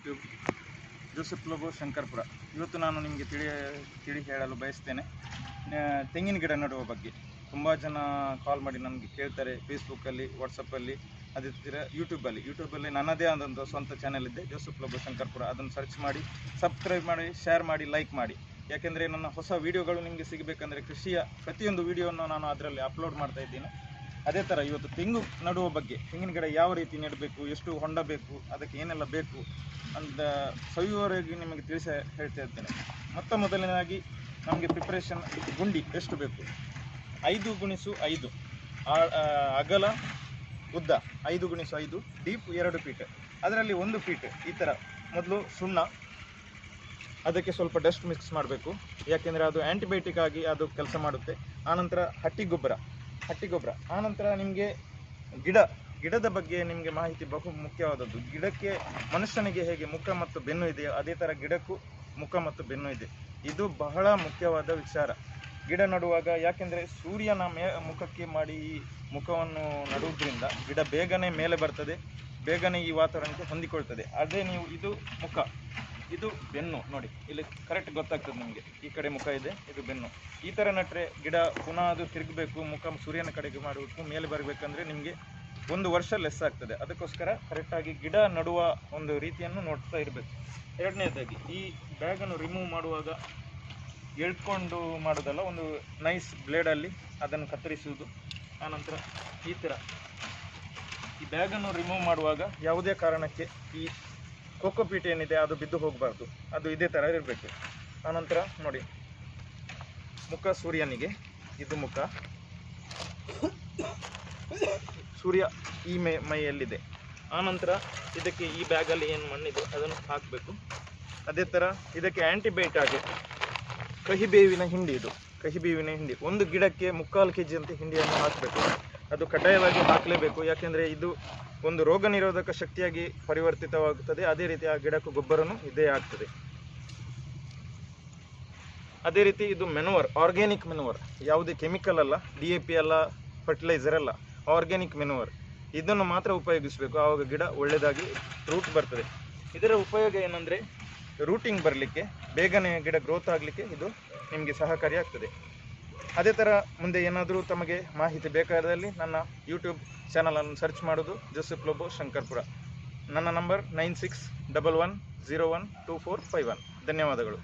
YouTube Joseph Lobo Shankarpura ಇವತ್ತು ನಾನು ನಿಮಗೆ ತಿಳಿ ತಿಳಿ ಹೇಳಲು ಬಯಸ್ತೇನೆ. ತೆಂಗಿನ ಗಿಡ ನೆಡುವ ಬಗ್ಗೆ. ತುಂಬ ಜನ ಕಾಲ್ ಮಾಡಿ ನಮಗೆ ಕೇಳ್ತಾರೆ ಫೇಸ್ಬುಕ್ಕಲ್ಲಿ ವಾಟ್ಸಪ್ಪಲ್ಲಿ ಅದೇ ಥರ ಯೂಟ್ಯೂಬಲ್ಲಿ ಯೂಟ್ಯೂಬಲ್ಲಿ ನನ್ನದೇ ಆದಂಥ ಸ್ವಂತ ಚಾನೆಲ್ ಇದೆ ಜೋಸೆಫ್ ಲೋಬೋ ಶಂಕರ್ಪುರ ಅದನ್ನು ಸರ್ಚ್ ಮಾಡಿ ಸಬ್ಸ್ಕ್ರೈಬ್ ಮಾಡಿ ಶೇರ್ ಮಾಡಿ ಲೈಕ್ ಮಾಡಿ. ಯಾಕೆಂದರೆ ನನ್ನ ಹೊಸ ವೀಡಿಯೋಗಳು ನಿಮಗೆ ಸಿಗಬೇಕಂದ್ರೆ ಕೃಷಿಯ ಪ್ರತಿಯೊಂದು ವೀಡಿಯೋವನ್ನು ನಾನು ಅದರಲ್ಲಿ ಅಪ್ಲೋಡ್ ಮಾಡ್ತಾ ಇದ್ದೀನಿ. ಅದೇ ಥರ ಇವತ್ತು ತೆಂಗು ನಡುವ ಬಗ್ಗೆ, ತೆಂಗಿನ ಗಿಡ ಯಾವ ರೀತಿ ನೆಡಬೇಕು, ಎಷ್ಟು ಹೊಂಡ ಬೇಕು, ಅದಕ್ಕೆ ಏನೆಲ್ಲ ಬೇಕು ಅಂತ ಸವಿವರೆಗೆ ನಿಮಗೆ ತಿಳಿಸ ಹೇಳ್ತಾ ಇದ್ದೇನೆ ಮೊತ್ತ ಮೊದಲನೇದಾಗಿ ನಮಗೆ ಪ್ರಿಪ್ರೇಷನ್ ಗುಂಡಿ ಎಷ್ಟು ಬೇಕು? ಐದು ಗುಣಿಸು ಐದು. ಅಗಲ, ಉದ್ದ, ಐದು ಗುಣಿಸು ಐದು ಡೀಪ್ ಎರಡು ಫೀಟ್ ಅದರಲ್ಲಿ ಒಂದು ಫೀಟ್ ಈ ಥರ ಮೊದಲು ಸುಣ್ಣ, ಅದಕ್ಕೆ ಸ್ವಲ್ಪ ಡಸ್ಟ್ ಮಿಕ್ಸ್ ಮಾಡಬೇಕು. ಯಾಕೆಂದರೆ ಅದು ಆ್ಯಂಟಿಬಯೋಟಿಕ್ ಆಗಿ ಅದು ಕೆಲಸ ಮಾಡುತ್ತೆ. ಆನಂತರ ಹಟ್ಟಿ ಗೊಬ್ಬರ ಹಟ್ಟಿ ಗೊಬ್ಬರ ಆನಂತರ ನಿಮಗೆ ಗಿಡ, ಗಿಡದ ಬಗ್ಗೆ ನಿಮಗೆ ಮಾಹಿತಿ ಬಹು ಮುಖ್ಯವಾದದ್ದು. ಗಿಡಕ್ಕೆ ಮನುಷ್ಯನಿಗೆ ಹೇಗೆ ಮುಖ ಮತ್ತು ಬೆನ್ನು ಇದೆಯೋ ಅದೇ ಥರ ಗಿಡಕ್ಕೂ ಮುಖ ಮತ್ತು ಬೆನ್ನು ಇದೆ. ಇದು ಬಹಳ ಮುಖ್ಯವಾದ ವಿಚಾರ. ಗಿಡ ನಡುವಾಗ ಯಾಕೆಂದರೆ ಸೂರ್ಯನ ಮೇ, ಮುಖಕ್ಕೆ ಮಾಡಿ ಈ ಮುಖವನ್ನು ನಡುವುದರಿಂದ ಗಿಡ ಬೇಗನೆ ಮೇಲೆ ಬರ್ತದೆ, ಬೇಗನೆ ಈ ವಾತಾವರಣಕ್ಕೆ ಹೊಂದಿಕೊಳ್ತದೆ. ಅದೇ ನೀವು ಇದು ಮುಖ. ಇದು ಬೆನ್ನು, ನೋಡಿ, ಇಲ್ಲಿ ಕರೆಕ್ಟ್ ಗೊತ್ತಾಗ್ತದೆ ನಿಮಗೆ. ಈ ಕಡೆ ಮುಖ ಇದೆ, ಇದು ಬೆನ್ನು. ಈ ಥರ ನಟ್ರೆ ಗಿಡ ಪುನಃ ಅದು ತಿರುಗಬೇಕು, ಮುಖ ಸೂರ್ಯನ ಕಡೆಗೆ ಮಾಡಬೇಕು ಮೇಲೆ ಬರಬೇಕಂದ್ರೆ ನಿಮಗೆ ಒಂದು ವರ್ಷ ಲೆಸ್ ಆಗ್ತದೆ. ಅದಕ್ಕೋಸ್ಕರ ಕರೆಕ್ಟಾಗಿ ಗಿಡ ನಡುವ ಒಂದು ರೀತಿಯನ್ನು ನೋಡ್ತಾ ಇರಬೇಕು. ಎರಡನೇದಾಗಿ, ಈ ಬ್ಯಾಗನ್ನು ರಿಮೂವ್ ಮಾಡುವಾಗ ಎಳ್ಕೊಂಡು ಮಾಡೋದಲ್ಲ, ಒಂದು ನೈಸ್ ಬ್ಲೇಡಲ್ಲಿ ಅದನ್ನು ಕತ್ತರಿಸುವುದು. ಆನಂತರ ಈ ಥರ ಈ ಬ್ಯಾಗನ್ನು ರಿಮೂವ್ ಮಾಡುವಾಗ ಯಾವುದೇ ಕಾರಣಕ್ಕೆ ಈ ಕೋಕೋಪೀಟ್ ಏನಿದೆ, ಅದು ಬಿದ್ದು ಹೋಗಬಾರ್ದು. ಅದು ಇದೇ ಥರ ಇರಬೇಕು. ಆನಂತರ ನೋಡಿ. ಮುಖ ಸೂರ್ಯನಿಗೆ. ಇದು ಮುಖ. ಸೂರ್ಯ ಈ ಮೈ, ಮೈಯಲ್ಲಿದೆ. ಆನಂತರ ಇದಕ್ಕೆ ಈ ಬ್ಯಾಗಲ್ಲಿ ಏನು ಮಣ್ಣಿದೆ, ಅದನ್ನು ಹಾಕಬೇಕು. ಅದೇ ಥರ ಇದಕ್ಕೆ ಆ್ಯಂಟಿಬೈಟ್ ಆಗಿ ಕಹಿಬೇವಿನ ಹಿಂಡಿ ಇದು. ಕಹಿಬೇವಿನ ಹಿಂಡಿ. ಒಂದು ಗಿಡಕ್ಕೆ ಮುಕ್ಕಾಲು ಕೆ ಜಿ ಅಂತ ಹಿಂಡಿಯನ್ನು ಹಾಕಬೇಕು. ಅದು ಕಡ್ಡಾಯವಾಗಿ ಹಾಕಲೇಬೇಕು. ಯಾಕೆಂದರೆ ಇದು ಒಂದು ರೋಗ ನಿರೋಧಕ ಶಕ್ತಿಯಾಗಿ ಪರಿವರ್ತಿತವಾಗುತ್ತದೆ. ಅದೇ ರೀತಿ ಆ ಗಿಡಕ್ಕೂ ಗೊಬ್ಬರನು ಇದೇ ಆಗ್ತದೆ. ಅದೇ ರೀತಿ ಇದು ಮೆನುವರ್, ಆರ್ಗ್ಯಾನಿಕ್ ಮೆನುವರ್. ಯಾವುದೇ ಕೆಮಿಕಲ್ ಅಲ್ಲ, ಡಿ ಎ ಪಿ ಅಲ್ಲ, ಫರ್ಟಿಲೈಸರ್ ಅಲ್ಲ, ಆರ್ಗ್ಯಾನಿಕ್ ಮೆನುವರ್. ಇದನ್ನು ಮಾತ್ರ ಉಪಯೋಗಿಸಬೇಕು. ಆವಾಗ ಗಿಡ ಒಳ್ಳೆಯದಾಗಿ ರೂಟ್ ಬರ್ತದೆ. ಇದರ ಉಪಯೋಗ ಏನಂದರೆ, ರೂಟಿಂಗ್ ಬರಲಿಕ್ಕೆ, ಬೇಗನೆ ಗಿಡ ಗ್ರೋತ್ ಆಗಲಿಕ್ಕೆ ಇದು ನಿಮಗೆ ಸಹಕಾರಿಯಾಗ್ತದೆ ಅದೇ ಥರ ಮುಂದೆ ಏನಾದರೂ ತಮಗೆ ಮಾಹಿತಿ ಬೇಕಾದಲ್ಲಿ ನನ್ನ ಯೂಟ್ಯೂಬ್ ಚಾನಲನ್ನು ಸರ್ಚ್ ಮಾಡೋದು ಜೋಸೆಫ್ ಲೋಬೋ ಶಂಕರ್ಪುರ ನನ್ನ number nine six double one zero one two four five one ಧನ್ಯವಾದಗಳು.